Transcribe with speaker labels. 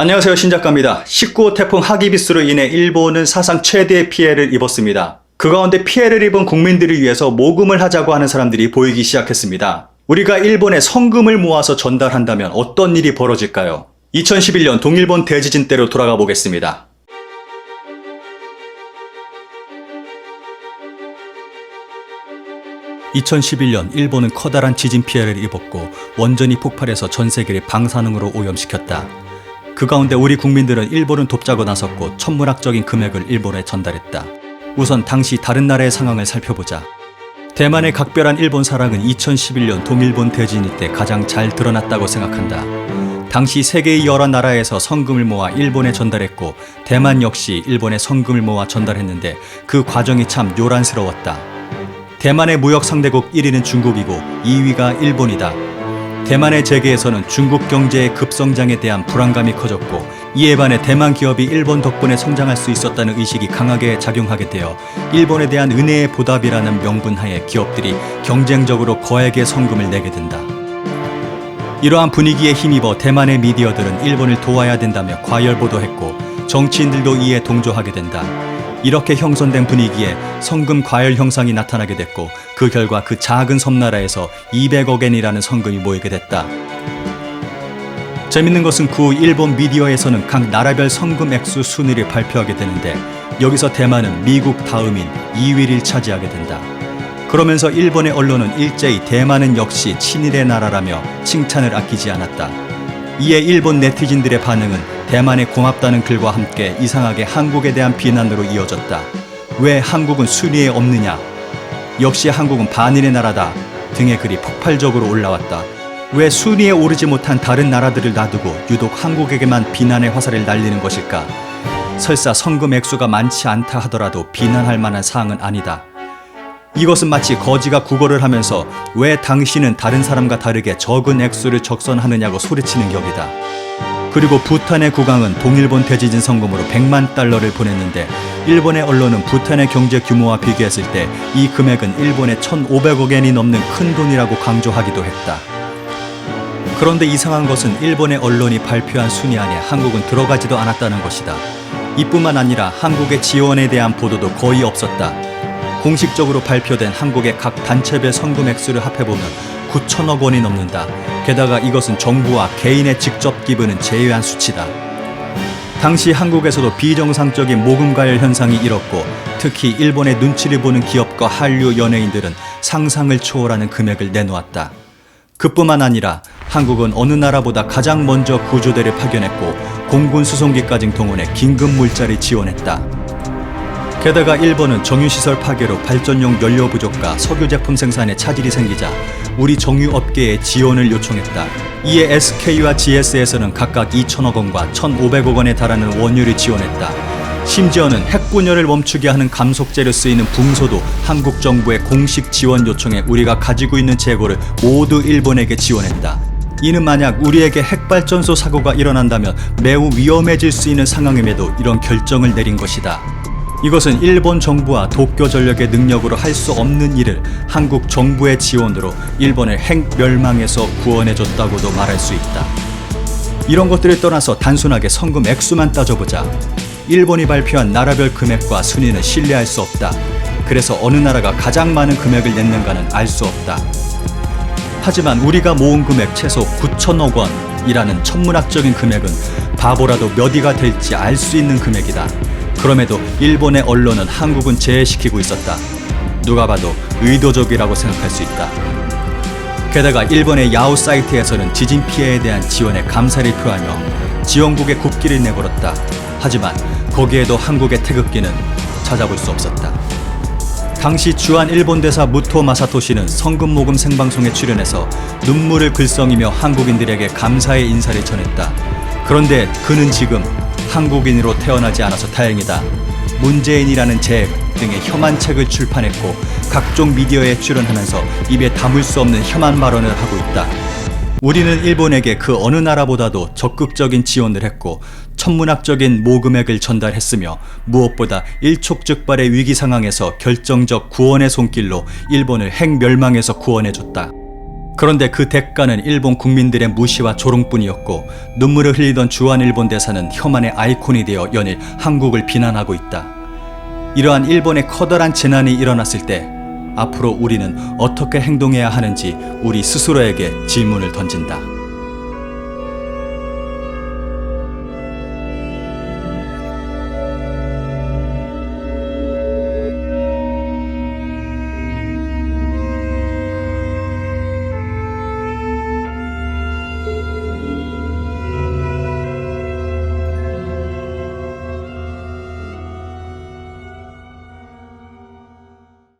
Speaker 1: 안녕하세요 신작가입니다. 19호 태풍 하기비스로 인해 일본은 사상 최대의 피해를 입었습니다. 그 가운데 피해를 입은 국민들을 위해서 모금을 하자고 하는 사람들이 보이기 시작했습니다. 우리가 일본에 성금을 모아서 전달한다면 어떤 일이 벌어질까요? 2011년 동일본 대지진 때로 돌아가 보겠습니다. 2011년 일본은 커다란 지진 피해를 입었고 원전이 폭발해서 전 세계를 방사능으로 오염시켰다. 그 가운데 우리 국민들은 일본을 돕자고 나섰고 천문학적인 금액을 일본에 전달했다. 우선 당시 다른 나라의 상황을 살펴보자. 대만의 각별한 일본 사랑은 2011년 동일본 대지진 때 가장 잘 드러났다고 생각한다. 당시 세계의 여러 나라에서 성금을 모아 일본에 전달했고 대만 역시 일본에 성금을 모아 전달했는데 그 과정이 참 요란스러웠다. 대만의 무역 상대국 1위는 중국이고 2위가 일본이다. 대만의 재계에서는 중국 경제의 급성장에 대한 불안감이 커졌고 이에 반해 대만 기업이 일본 덕분에 성장할 수 있었다는 의식이 강하게 작용하게 되어 일본에 대한 은혜의 보답이라는 명분 하에 기업들이 경쟁적으로 거액의 성금을 내게 된다. 이러한 분위기에 힘입어 대만의 미디어들은 일본을 도와야 된다며 과열 보도했고 정치인들도 이에 동조하게 된다. 이렇게 형성된 분위기에 성금 과열 형상이 나타나게 됐고 그 결과 그 작은 섬나라에서 200억엔이라는 성금이 모이게 됐다. 재밌는 것은 그 일본 미디어에서는 각 나라별 성금 액수 순위를 발표하게 되는데 여기서 대만은 미국 다음인 2위를 차지하게 된다. 그러면서 일본의 언론은 일제히 대만은 역시 친일의 나라라며 칭찬을 아끼지 않았다. 이에 일본 네티즌들의 반응은 대만에 고맙다는 글과 함께 이상하게 한국에 대한 비난으로 이어졌다. 왜 한국은 순위에 없느냐? 역시 한국은 반일의 나라다. 등의 글이 폭발적으로 올라왔다. 왜 순위에 오르지 못한 다른 나라들을 놔두고 유독 한국에게만 비난의 화살을 날리는 것일까? 설사 성금 액수가 많지 않다 하더라도 비난할 만한 사항은 아니다. 이것은 마치 거지가 국어를 하면서 왜 당신은 다른 사람과 다르게 적은 액수를 적선하느냐고 소리치는 격이다. 그리고 부탄의 국왕은 동일본 대지진 성금으로 100만 달러를 보냈는데 일본의 언론은 부탄의 경제 규모와 비교했을 때 이 금액은 일본의 1,500억 엔이 넘는 큰 돈이라고 강조하기도 했다. 그런데 이상한 것은 일본의 언론이 발표한 순위 안에 한국은 들어가지도 않았다는 것이다. 이뿐만 아니라 한국의 지원에 대한 보도도 거의 없었다. 공식적으로 발표된 한국의 각 단체별 성금 액수를 합해보면 9천억 원이 넘는다. 게다가 이것은 정부와 개인의 직접 기부는 제외한 수치다. 당시 한국에서도 비정상적인 모금 가열 현상이 일었고 특히 일본의 눈치를 보는 기업과 한류 연예인들은 상상을 초월하는 금액을 내놓았다. 그뿐만 아니라 한국은 어느 나라보다 가장 먼저 구조대를 파견했고 공군 수송기까지 동원해 긴급 물자를 지원했다. 게다가 일본은 정유시설 파괴로 발전용 연료 부족과 석유 제품 생산에 차질이 생기자 우리 정유업계에 지원을 요청했다. 이에 SK와 GS에서는 각각 2천억 원과 1,500억 원에 달하는 원유를 지원했다. 심지어는 핵분열을 멈추게 하는 감속재로 쓰이는 붕소도 한국 정부의 공식 지원 요청에 우리가 가지고 있는 재고를 모두 일본에게 지원했다. 이는 만약 우리에게 핵발전소 사고가 일어난다면 매우 위험해질 수 있는 상황임에도 이런 결정을 내린 것이다. 이것은 일본 정부와 도쿄 전력의 능력으로 할 수 없는 일을 한국 정부의 지원으로 일본을 핵 멸망에서 구원해줬다고도 말할 수 있다. 이런 것들을 떠나서 단순하게 성금 액수만 따져보자. 일본이 발표한 나라별 금액과 순위는 신뢰할 수 없다. 그래서 어느 나라가 가장 많은 금액을 냈는가는 알 수 없다. 하지만 우리가 모은 금액 최소 9천억 원이라는 천문학적인 금액은 바보라도 몇 위가 될지 알 수 있는 금액이다. 그럼에도 일본의 언론은 한국은 제외시키고 있었다. 누가 봐도 의도적이라고 생각할 수 있다. 게다가 일본의 야후 사이트에서는 지진 피해에 대한 지원에 감사를 표하며 지원국의 국기를 내걸었다. 하지만 거기에도 한국의 태극기는 찾아볼 수 없었다. 당시 주한 일본 대사 무토 마사토시는 성금 모금 생방송에 출연해서 눈물을 글썽이며 한국인들에게 감사의 인사를 전했다. 그런데 그는 지금 한국인으로 태어나지 않아서 다행이다. 문재인이라는 책 등의 혐한 책을 출판했고 각종 미디어에 출연하면서 입에 담을 수 없는 혐한 발언을 하고 있다. 우리는 일본에게 그 어느 나라보다도 적극적인 지원을 했고 천문학적인 모금액을 전달했으며 무엇보다 일촉즉발의 위기 상황에서 결정적 구원의 손길로 일본을 핵 멸망에서 구원해줬다. 그런데 그 대가는 일본 국민들의 무시와 조롱뿐이었고 눈물을 흘리던 주한 일본 대사는 혐한의 아이콘이 되어 연일 한국을 비난하고 있다. 이러한 일본의 커다란 재난이 일어났을 때 앞으로 우리는 어떻게 행동해야 하는지 우리 스스로에게 질문을 던진다.